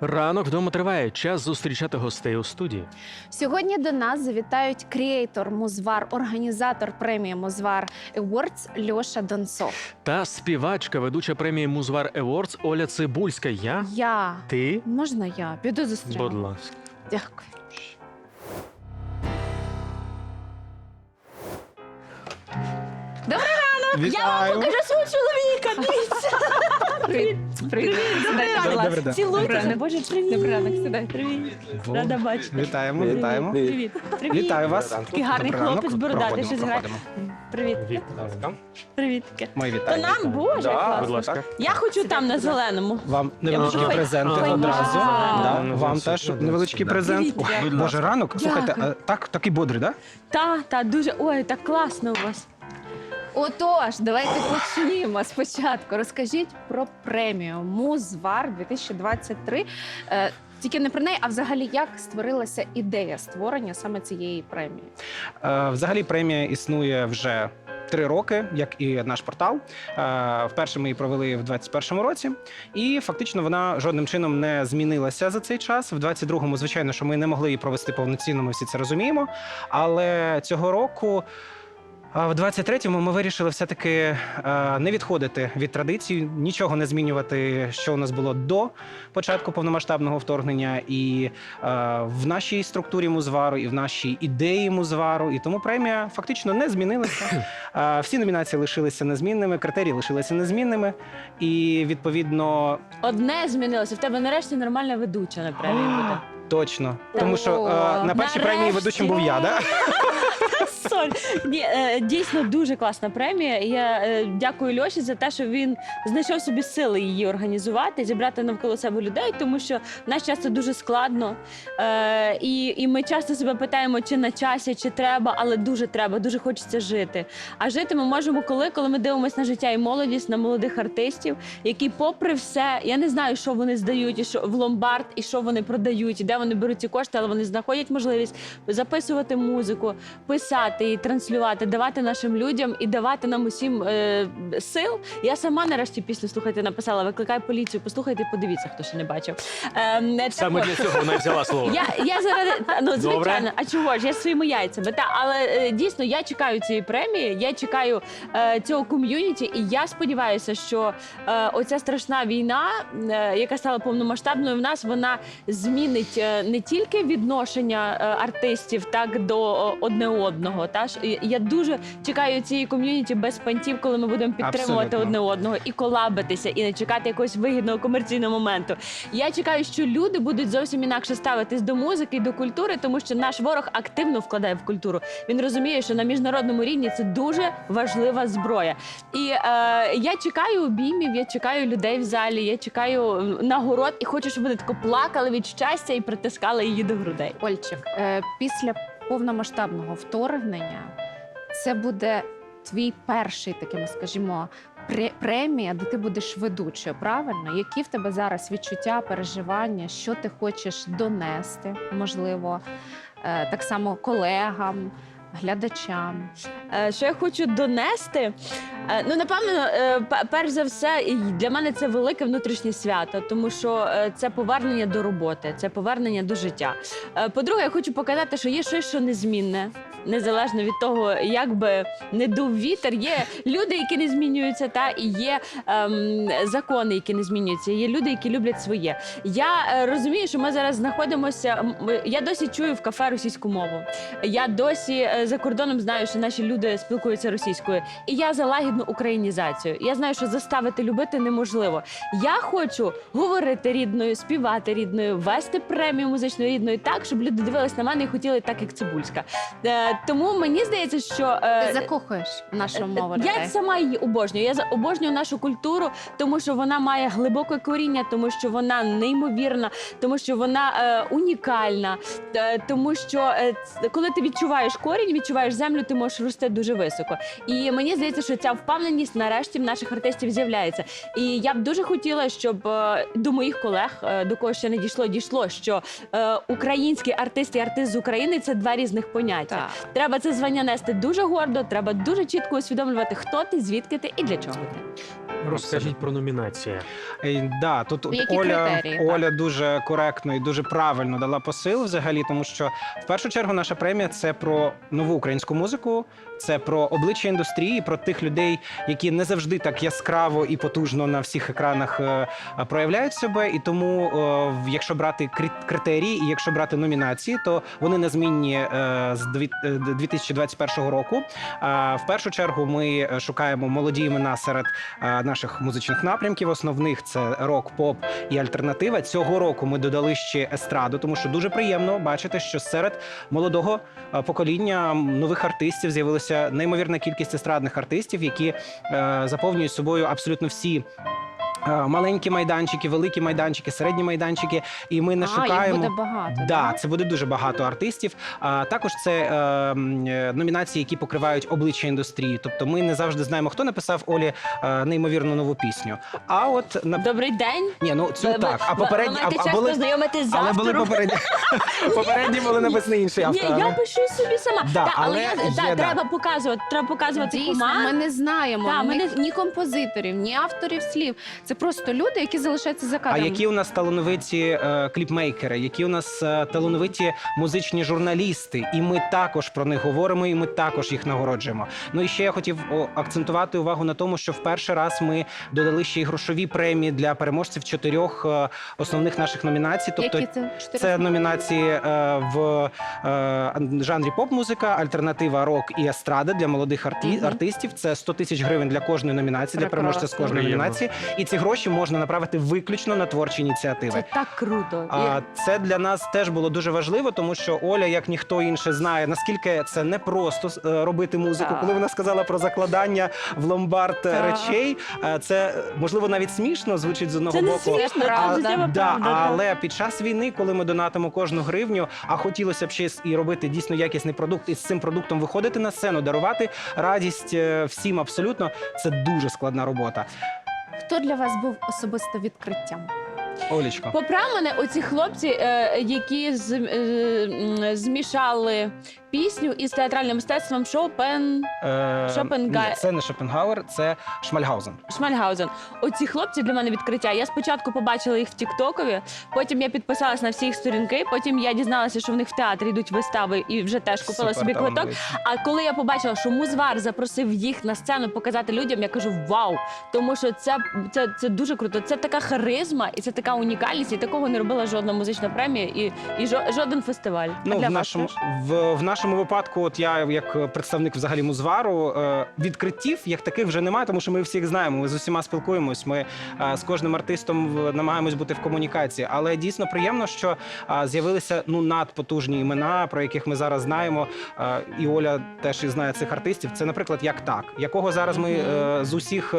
Ранок вдома триває. Час зустрічати гостей у студії. Сьогодні до нас завітають креатор Музвар, організатор премії Музвар Awards Льоша Донцов. Та співачка, ведуча премії Музвар Awards Оля Цибульська. Я? Я Ти? можна я піду зустріну? Будь ласка. Дякую. Я вам покажу свого чоловіка. Дивіться. Привіт. Привіт. Добрий день. Цілуйтеся. Боже, привіт. Добрий ранок, сідай. Привіт. Рада бачити. Вітаємо, вітаємо. Привіт. Привіт. Вітаю вас. Такий гарний Добрий ранок. хлопець, бородатий, Проходимо, щось грає. проходимо. Привіт. Привіт. Мої То вітання. нам, боже, Да, класно. Будь ласка. Я хочу там на зеленому. Вам невеличкі презенти одразу. Вау. Да, Ну, Вам теж невеличкий презент. Привіт. Боже, ранок. Слухайте, а, так, такий бодрий, так? Та, та, дуже, ой, так класно у вас. Отож, давайте почнімо спочатку. Розкажіть про премію Музвар 2023. Е, Тільки не про неї, а взагалі як створилася ідея створення саме цієї премії? Е, Взагалі премія існує вже три роки, як і наш портал. Е, Вперше ми її провели в 2021 році, і фактично вона жодним чином не змінилася за цей час. В 22-му, звичайно, що ми не могли її провести повноцінно, ми всі це розуміємо. Але цього року. А в 23-му ми вирішили все-таки е, не відходити від традицій, нічого не змінювати, що у нас було до початку повномасштабного вторгнення, і е, в нашій структурі музвару, і в нашій ідеї музвару. І тому премія фактично не змінилася. Е, всі номінації лишилися незмінними, критерії лишилися незмінними. І відповідно Одне змінилося. В тебе нарешті нормальна ведуча на премії буде. точно, тому що на першій премії ведучим був я. Да? Е, дійсно дуже класна премія. Я е, дякую Льоші за те, що він знайшов собі сили її організувати, зібрати навколо себе людей, тому що нас часто дуже складно. Е, і, і ми часто себе питаємо, чи на часі, чи треба, але дуже треба, дуже хочеться жити. А жити ми можемо коли, коли ми дивимося на життя і молодість, на молодих артистів, які, попри все, я не знаю, що вони здають, і що в ломбард, і що вони продають, і де вони беруть ці кошти, але вони знаходять можливість записувати музику, писати і транслювати, давати нашим людям і давати нам усім е, сил. Я сама нарешті пісню слухайте написала. Викликай поліцію, послухайте, подивіться, хто ще не бачив. Так Саме для цього вона взяла слово. Я, я заради ну Добре. а чого ж я своїми яйцями? Та але е, дійсно я чекаю цієї премії, я чекаю е, цього ком'юніті, і я сподіваюся, що е, оця страшна війна, е, яка стала повномасштабною в нас, вона змінить е, не тільки відношення е, артистів так до е, одне одного. Та ж я дуже чекаю цієї ком'юніті без пантів, коли ми будемо підтримувати Абсолютно. одне одного і колабитися, і не чекати якогось вигідного комерційного моменту. Я чекаю, що люди будуть зовсім інакше ставитись до музики і до культури, тому що наш ворог активно вкладає в культуру. Він розуміє, що на міжнародному рівні це дуже важлива зброя. І е, я чекаю обіймів, я чекаю людей в залі, я чекаю нагород і хочу, щоб вони тако плакали від щастя і притискали її до грудей. Ольчик, е, після повномасштабного вторгнення це буде твій перший такими, скажімо, премія, де ти будеш ведучою. Правильно? Які в тебе зараз відчуття, переживання, що ти хочеш донести, можливо, е, так само колегам, глядачам? Е, Що я хочу донести? Е, Ну, напевно, е, перш за все, для мене це велике внутрішнє свято, тому що це повернення до роботи, це повернення до життя. По-друге, я хочу показати, що є щось, що незмінне. Незалежно від того, як би не дув вітер, є люди, які не змінюються, та і є ем, закони, які не змінюються. Є люди, які люблять своє. Я е, розумію, що ми зараз знаходимося. м, Я досі чую в кафе російську мову. Я досі е, за кордоном знаю, що наші люди спілкуються російською, і я за лагідну українізацію. Я знаю, що заставити любити неможливо. Я хочу говорити рідною, співати рідною, вести премію музичну рідною так, щоб люди дивились на мене і хотіли так, як цибульська. Е, тому мені здається, що е, Ти закохуєш нашу мову я людей? сама її обожнюю. Я за- обожнюю нашу культуру, тому що вона має глибоке коріння, тому що вона неймовірна, тому що вона е, унікальна. е, тому що е, ц- коли ти відчуваєш корінь, відчуваєш землю, ти можеш рости дуже високо. І мені здається, що ця впевненість нарешті в наших артистів з'являється. І я б дуже хотіла, щоб е, до моїх колег, е, до кого ще не дійшло, дійшло, що е, український артист і артист з України це два різних поняття. Так. Треба це звання нести дуже гордо. Треба дуже чітко усвідомлювати, хто ти, звідки ти і для чого ти. Розкажіть про номінації. Е, Да, тут от Які Оля, критерії, так? Оля дуже коректно і дуже правильно дала посил взагалі, тому що в першу чергу наша премія це про нову українську музику, це про обличчя індустрії, про тих людей, які не завжди так яскраво і потужно на всіх екранах е, е, проявляють себе. І тому, е, якщо брати крит- критерії і якщо брати номінації, то вони незмінні е, з дві- е, 2021 року. Е, В першу чергу ми е, шукаємо молоді імена серед е, наших музичних напрямків. Основних це рок, поп і альтернатива. Цього року ми додали ще естраду, тому що дуже приємно бачити, що серед молодого е, покоління нових артистів з'явилася неймовірна кількість естрадних артистів, які е, заповнюють собою абсолютно всі. Е, Маленькі майданчики, великі майданчики, середні майданчики, і ми не а, шукаємо. їх буде багато. Да, це буде дуже багато артистів. А також це е, е, номінації, які покривають обличчя індустрії. Тобто, ми не завжди знаємо, хто написав Олі е, неймовірну нову пісню. А от на Добрий день. ні, ну цю Ви- так. А попередні а, а були познайомитись з але були попередні попередні були написані інші Ні, я пишу собі сама. Да, Та, але але я, є, та, да. треба показувати, треба показувати Дійсно, команду. ми не знаємо Та, ми ні, не- ні композиторів, ні авторів слів. Це просто люди, які залишаються за А які у нас талановиті е, кліпмейкери, які у нас е, талановиті музичні журналісти, і ми також про них говоримо, і ми також їх нагороджуємо. Ну і ще я хотів о, акцентувати увагу на тому, що в перший раз ми додали ще й грошові премії для переможців чотирьох е, основних наших номінацій. Тобто які це чотири Це номінації е, в е, жанрі поп-музика, альтернатива рок і естрада для молодих арті- Мгм. артистів. Це 100 тисяч гривень для кожної номінації, для переможця з кожної Приємно. номінації. І ці гроші можна направити виключно на творчі ініціативи. Це так круто. А це для нас теж було дуже важливо, тому що Оля, як ніхто інший, знає наскільки це не просто е, робити музику. Так. Коли вона сказала про закладання в ломбард е, Так. речей, е, це можливо навіть смішно звучить з одного Це не боку. смішно, правда. це життєва Да, правда. але під час війни, коли ми донатимо кожну гривню, а хотілося б ще і робити дійсно якісний продукт, і з цим продуктом виходити на сцену, дарувати радість е, всім абсолютно, це дуже складна робота. Хто для вас був особисто відкриттям? Олічко. Попра мене, оці хлопці, е, які з, е, змішали пісню із театральним мистецтвом Шопен Е, Шопенга- ні, це не Шопенгауер, це Шмальгаузен. Шмальгаузен. Оці хлопці для мене відкриття. Я спочатку побачила їх в Тіктокові, потім я підписалась на всі їх сторінки. Потім я дізналася, що в них в театрі йдуть вистави, і вже теж купила собі квиток. А коли я побачила, що музвар запросив їх на сцену показати людям, я кажу вау! Тому що це, це, це дуже круто. Це така харизма і це така унікальність, і такого не робила жодна музична премія і, і жо- жоден фестиваль. А Ну, для в нашому в, в нашому випадку, от я як представник взагалі музвару, е, відкриттів як таких вже немає, тому що ми всіх знаємо. Ми з усіма спілкуємось. Ми е, з кожним артистом намагаємось бути в комунікації. Але дійсно приємно, що е, з'явилися ну надпотужні імена, про яких ми зараз знаємо. І Оля теж і знає цих артистів. Це, наприклад, як так, якого зараз ми з усіх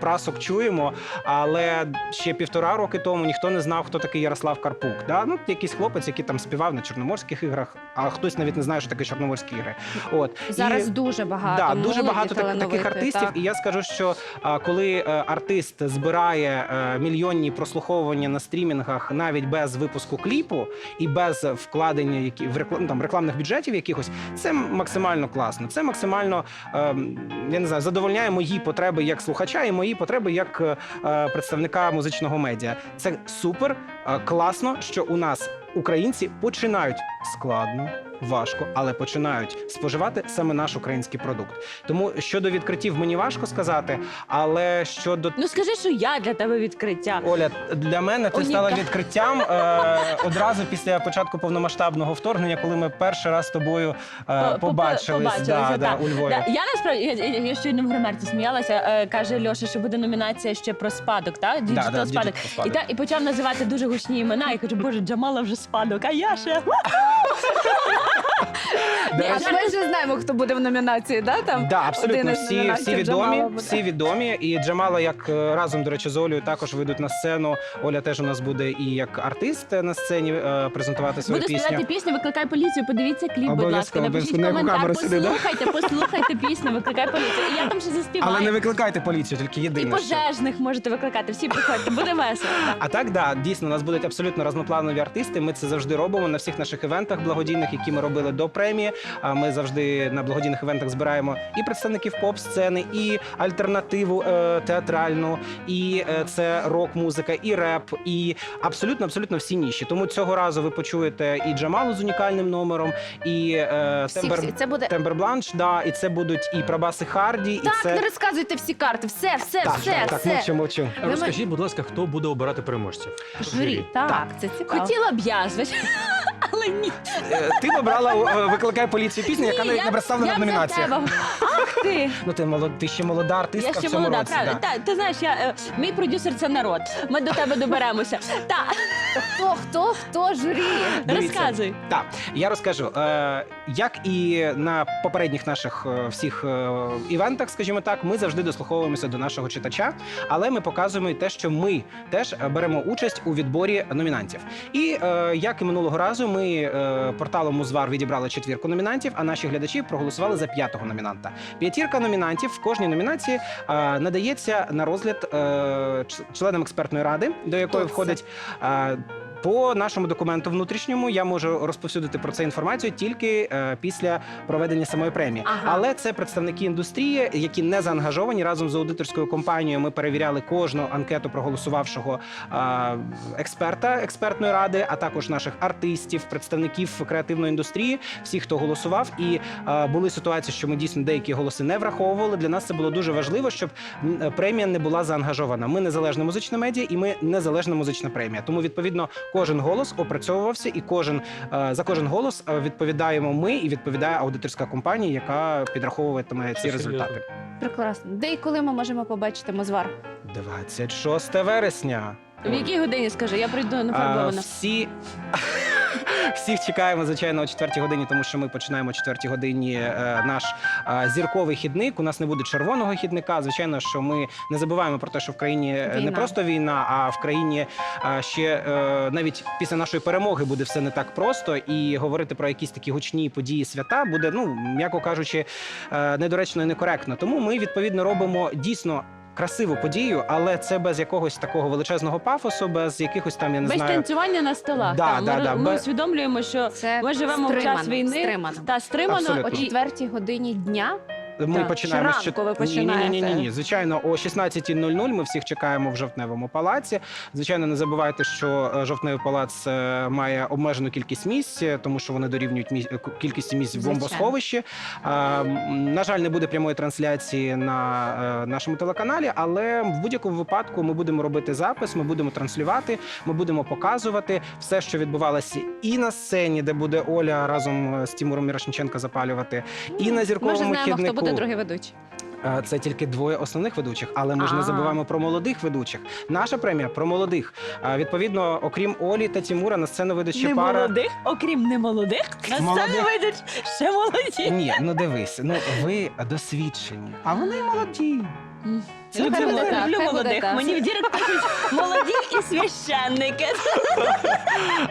прасок чуємо. Але ще півтора роки тому ніхто не знав, хто такий Ярослав Карпук. Да? Ну, якийсь хлопець, який там співав на чорноморських іграх, а хтось навіть не знає, що таке чорноморські ігри. От Зараз і, дуже багато да, дуже багато так- таких артистів. так. І я скажу, що а, коли е, артист збирає е, мільйонні прослуховування на стрімінгах навіть без випуску кліпу і без вкладення які в реклам, там рекламних бюджетів якихось, це максимально класно. Це максимально ем, я не знаю, задовольняє мої потреби як слухача і мої потреби як е, е, представника музичного медіа. Це супер е, класно, що у нас українці починають складно. Важко, але починають споживати саме наш український продукт. Тому щодо відкриттів мені важко сказати, але щодо Ну скажи, що я для тебе відкриття. Оля, для мене ти стала відкриттям е, одразу після початку повномасштабного вторгнення, коли ми перший раз з тобою е, По- по- побачились побачилися, да, да, так. у Львові. Да, я насправді я, я, я щойно в гримерці сміялася. Е, каже Льоша, що буде номінація ще про спадок, так? Да, Діджитал да, спадок. І, та, і почав називати дуже гучні імена. І кажу, боже, Джамала вже спадок, а я ще. До А ми вже знаємо, хто буде в номінації, да? Там Да, абсолютно із всі, номінантів всі відомі, Джамала буде. всі відомі. І Джамала, як е, разом, до речі, з Олею також вийдуть на сцену. Оля теж у нас буде і як артист на сцені е, презентувати свою Буду пісню. співати пісню, викликай поліцію, подивіться кліп, будь ласка. Обов'язково, Напишіть обов'язково. На яку коментар, камеру сюди, да? послухайте, послухайте пісню, викликай поліцію. І я там ще заспіваю. Але не викликайте поліцію, тільки І єдине. що. пожежних можете викликати. Всі приходьте, буде весело. А так, да, дійсно, у нас будуть абсолютно разнопланові артисти. Ми це завжди робимо на всіх наших івентах благодійних, які ми робили до премії. А ми завжди на благодійних івентах збираємо і представників поп-сцени, і альтернативу е, театральну, і е, це рок-музика, і реп, і абсолютно абсолютно всі ніші. Тому цього разу ви почуєте і Джамалу з унікальним номером, і е, Всі, Тембер. всі. Це буде Тембер Бланш, да, і це будуть і Прабаси Харді, і так. це Не розказуйте всі карти. Все, все, так, все, так, так, все. мовчу, мовчу. Розкажіть, будь ласка, хто буде обирати переможців? Журі. Так, Так. це цікаво. Хотіла б я, звичайно, але ні. Е, Ти обрала е, викликай поліцію пісню, яка навіть не представлена я в б за номінаціях. тебе. Ах ти! Ну ти молод, ти ще молода артистка Я ще в цьому молода, році. да. Та, ти знаєш, я, е, мій продюсер це народ. Ми до тебе доберемося. Та, Хто, хто, хто журі? Дивіться. розказуй. Так, я розкажу. Е, як і на попередніх наших е, всіх е, івентах, скажімо так, ми завжди дослуховуємося до нашого читача, але ми показуємо і те, що ми теж е, беремо участь у відборі номінантів. І е, як і минулого разу, ми е, порталом Музвар відібрали четвірку номінантів, а наші глядачі проголосували за п'ятого номінанта. П'ятірка номінантів в кожній номінації е, надається на розгляд е, членам експертної ради, до якої входить. По нашому документу внутрішньому я можу розповсюдити про це інформацію тільки е, після проведення самої премії. Ага. Але це представники індустрії, які не заангажовані разом з аудиторською компанією. Ми перевіряли кожну анкету проголосувавшого е, експерта експертної ради, а також наших артистів, представників креативної індустрії, всіх, хто голосував. І е, були ситуації, що ми дійсно деякі голоси не враховували. Для нас це було дуже важливо, щоб премія не була заангажована. Ми незалежна музична медіа, і ми незалежна музична премія. Тому відповідно кожен голос опрацьовувався, і кожен е, за кожен голос е, відповідаємо ми і відповідає аудиторська компанія, яка підраховуватиме ці результати. Прекрасно. Де і коли ми можемо побачити Мозвар? 26 вересня. В якій годині скажи, я прийду на фарбована. всі. Всіх чекаємо, звичайно, о 4 годині, тому що ми починаємо о 4 годині е, наш е, зірковий хідник. У нас не буде червоного хідника. Звичайно, що ми не забуваємо про те, що в країні е, не Війна. просто війна, а в країні е, ще е, навіть після нашої перемоги буде все не так просто. І говорити про якісь такі гучні події свята буде, ну м'яко кажучи, е, недоречно і некоректно. Тому ми відповідно робимо дійсно. Красиву подію, але це без якогось такого величезного пафосу, без якихось там я не Без знаю. танцювання на столах. Да, та. да, ми да, ми без- усвідомлюємо, що Це Ми живемо в час стримано, війни. стримано. та стримано Абсолютно. О четвертій годині дня. Ми Так. починаємо Щоранку з ви починаєте? Ні, ні, ні, ні. Звичайно, о 16.00 ми всіх чекаємо в жовтневому палаці. Звичайно, не забувайте, що е, жовтневий палац е, має обмежену кількість місць, е, тому що вони дорівнюють міс... е, кількості місць в Звичайно. бомбосховищі. А, м, На жаль, не буде прямої трансляції на е, нашому телеканалі, але в будь-якому випадку ми будемо робити запис, ми будемо транслювати, ми будемо показувати все, що відбувалося і на сцені, де буде Оля разом з Тимуром Мірошниченко запалювати, і на Ми вже зірковому знаємо, хіднику. Буде другий ведучий. Е, Це тільки двоє основних ведучих, але ми ж не забуваємо про молодих ведучих. Наша премія про молодих. Е, Відповідно, окрім Олі та Тімура, на сцену вийде ще не пара. молодих, окрім немолодих, на Молодих. сцену вийдуть ще молоді. Ні, ну дивись, ну ви досвідчені, а вони молоді. Люблю, Хай буде люблю так, хай буде молодих. так. Мені в дірек пишуть молоді і священники.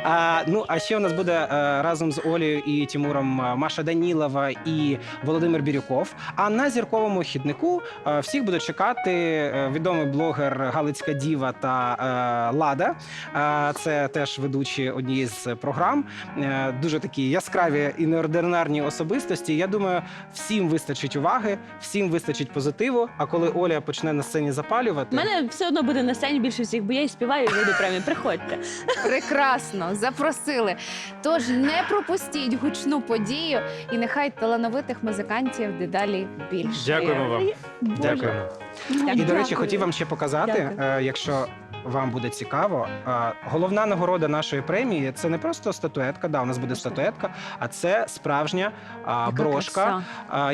А, ну а ще у нас буде е, разом з Олею і Тімуром е, Маша Данілова і Володимир Бірюков. А на зірковому хіднику е, всіх буде чекати е, відомий блогер Галицька Діва та е, Лада. Е, це теж ведучі однієї з програм. Е, дуже такі яскраві і неординарні особистості. Я думаю, всім вистачить уваги, всім вистачить позитиву. А коли Оля почне на сцені запалювати, У мене все одно буде на сцені більше всіх, бо я і співаю, і вийду премію. Приходьте. Прекрасно, запросили. Тож не пропустіть гучну подію, і нехай талановитих музикантів дедалі більше. Дякуємо вам. Дякуємо. Дякуємо. І, до речі, Дякую. хотів вам ще показати, Дякую. е, якщо вам буде цікаво. Головна нагорода нашої премії це не просто статуетка, да, у нас буде статуетка, а це справжня брошка,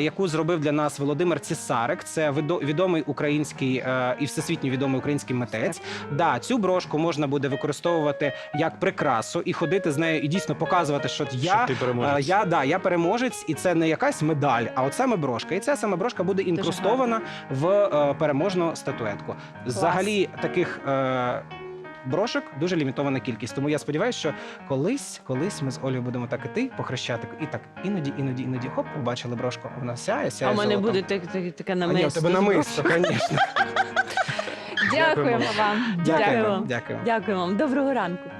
яку зробив для нас Володимир Цісарик. Це відомий український е, і всесвітньо відомий український митець. Да, цю брошку можна буде використовувати як прикрасу і ходити з нею, і дійсно показувати, що я. Що ти Е. Я да, я переможець, і це не якась медаль, а от саме брошка. І ця саме брошка буде інкрустована в е, переможну статуетку. Взагалі таких. Брошок дуже лімітована кількість, тому я сподіваюся, що колись, колись ми з Олею будемо так іти по хрещатику, і так іноді, іноді, іноді хоп, побачили брошку. Вона сяє, А сяє. у мене золотом. буде так- так- таке А ні, у намисто. тебе намисто, звісно. Дякуємо вам. Дякуємо. Дякуємо. вам. Доброго ранку.